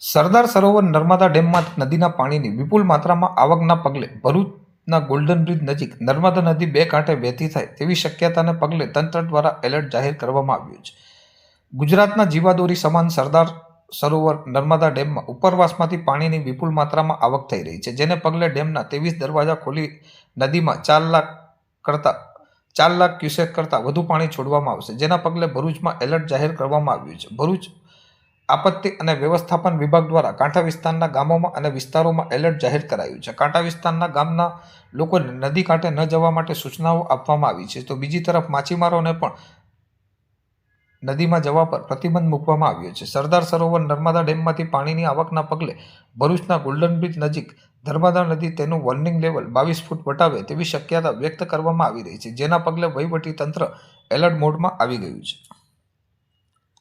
સરદાર સરોવર નર્મદા ડેમમાં નદીના પાણીની વિપુલ માત્રામાં આવકના પગલે ભરૂચના ગોલ્ડન બ્રિજ નજીક નર્મદા નદી બે કાંઠે વહેતી થાય તેવી શક્યતાને પગલે તંત્ર દ્વારા એલર્ટ જાહેર કરવામાં આવ્યું છે. ગુજરાતના જીવાદોરી સમાન સરદાર સરોવર નર્મદા ડેમમાં ઉપરવાસમાંથી પાણીની વિપુલ માત્રામાં આવક થઈ રહી છે, જેને પગલે ડેમના ત્રેવીસ દરવાજા ખોલી નદીમાં ચાર લાખ કરતાં, ચાર લાખ ક્યુસેક કરતાં વધુ પાણી છોડવામાં આવશે, જેના પગલે ભરૂચમાં એલર્ટ જાહેર કરવામાં આવ્યું છે. ભરૂચ આપત્તિ અને વ્યવસ્થાપન વિભાગ દ્વારા કાંઠા વિસ્તારના ગામોમાં અને વિસ્તારોમાં એલર્ટ જાહેર કરાયું છે. કાંઠા વિસ્તારના ગામના લોકોને નદી કાંઠે ન જવા માટે સૂચનાઓ આપવામાં આવી છે. તો બીજી તરફ માછીમારોને પણ નદીમાં જવા પર પ્રતિબંધ મૂકવામાં આવ્યો છે. સરદાર સરોવર નર્મદા ડેમમાંથી પાણીની આવકના પગલે ભરૂચના ગોલ્ડન બ્રિજ નજીક નર્મદા નદી તેનું વોર્નિંગ લેવલ બાવીસ ફૂટ વટાવે તેવી શક્યતા વ્યક્ત કરવામાં આવી રહી છે, જેના પગલે વહીવટી તંત્ર એલર્ટ મોડમાં આવી ગયું છે.